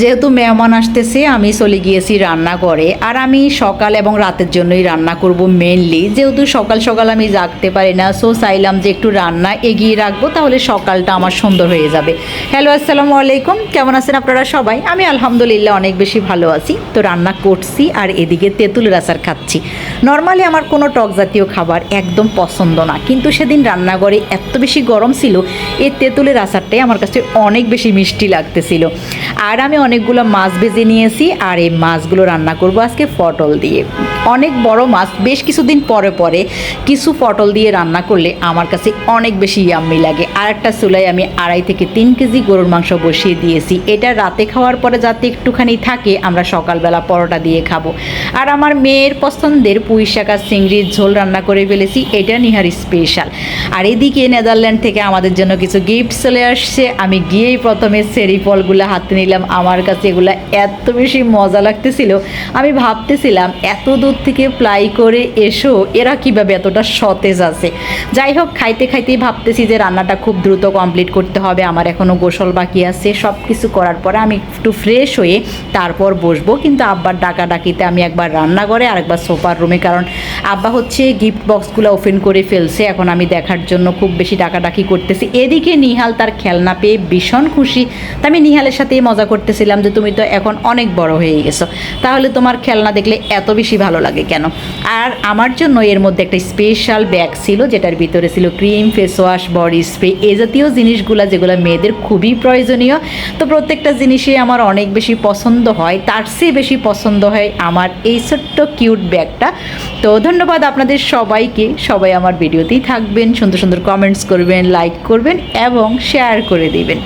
যেহেতু মেহমান আসতেছে, আমি চলে গিয়েছি রান্নাঘরে। আর আমি সকাল এবং রাতের জন্যই রান্না করব মেনলি যেহেতু সকাল সকাল আমি জাগতে পারি না সো চাইলাম যে একটু রান্না এগিয়ে রাখব, তাহলে সকালটা আমার সুন্দর হয়ে যাবে। হ্যালো আসসালামু আলাইকুম। কেমন আছেন আপনারা সবাই? আমি আলহামদুলিল্লাহ অনেক বেশি ভালো আছি। তো রান্না করছি আর এদিকে তেঁতুলের আচার খাচ্ছি। নর্মালি আমার কোনো টক জাতীয় খাবার একদম পছন্দ না, কিন্তু সেদিন রান্নাঘরে এত বেশি গরম ছিল, এই তেঁতুলের আচারটাই আমার কাছে অনেক বেশি মিষ্টি লাগতেছিল। আর আমি অনেকগুলো মাছ ভেজে নিয়েছি আর এই মাছগুলো রান্না করব আজকে পটল দিয়ে। অনেক বড় মাছ বেশ কিছুদিন পরে পরে কিছু পটল দিয়ে রান্না করলে আমার কাছে অনেক বেশি ইয়াম্মি লাগে। আর একটা চুলায় আমি আড়াই থেকে তিন কেজি গরুর মাংস বসিয়ে দিয়েছি। এটা রাতে খাওয়ার পরে যাতে একটুখানি থাকে, আমরা সকালবেলা পরোটা দিয়ে খাব। আর আমার মেয়ের পছন্দের পুঁই শাক চিংড়ির ঝোল রান্না করে ফেলেছি, এটা নিহার স্পেশাল আর এদিকে নেদারল্যান্ড থেকে আমাদের জন্য কিছু গিফট চলে আসছে। আমি গিয়েই প্রথমে সেরি ফলগুলো হাতে নিলাম। আমার কাছে এগুলো এত বেশি মজা লাগতেছিল। আমি ভাবতেছিলাম, এত দূর থেকে প্লাই করে এসো, এরা কীভাবে এতটা সতেজ আছে? যাই হোক, খাইতে খাইতেই ভাবতেছি যে রান্নাটা খুব দ্রুত কমপ্লিট করতে হবে, আমার এখনও গোসল বাকি আছে সব কিছু করার পরে আমি একটু ফ্রেশ হয়ে তারপর বসবো। কিন্তু আব্বার ডাকা ডাকিতে আমি একবার রান্নাঘরে আর একবার সোফার রুমে কারণ আব্বা হচ্ছে গিফট বক্সগুলো ওপেন করে ফেলছে, এখন আমি দেখার জন্য খুব বেশি ডাকাডাকি করতেছি। এদিকে নিহাল তার খেলনা পেয়ে ভীষণ খুশি। তা আমি নিহালের সাথেই মজা করতেছিলাম যে তুমি তো এখন অনেক বড় হয়ে গেছো। তাহলে তোমার খেলনা দেখলে এত বেশি ভালো লাগে কেন? আর আমার জন্য এর মধ্যে একটা স্পেশাল ব্যাগ ছিল, যেটার ভিতরে ছিল cream face wash body spray এ জাতীয় জিনিসগুলো যেগুলো মেয়েদের খুবই প্রয়োজনীয়। তো প্রত্যেকটা জিনিসই আমার অনেক বেশি পছন্দ হয়, তার চেয়ে বেশি পছন্দ হয় আমার এই ছোট্ট কিউট ব্যাগটা তো ধন্যবাদ আপনাদের সবাইকে, সবাই আমার ভিডিওতেই থাকবেন, সুন্দর সুন্দর কমেন্টস করবেন লাইক করবেন এবং শেয়ার করে দিবেন।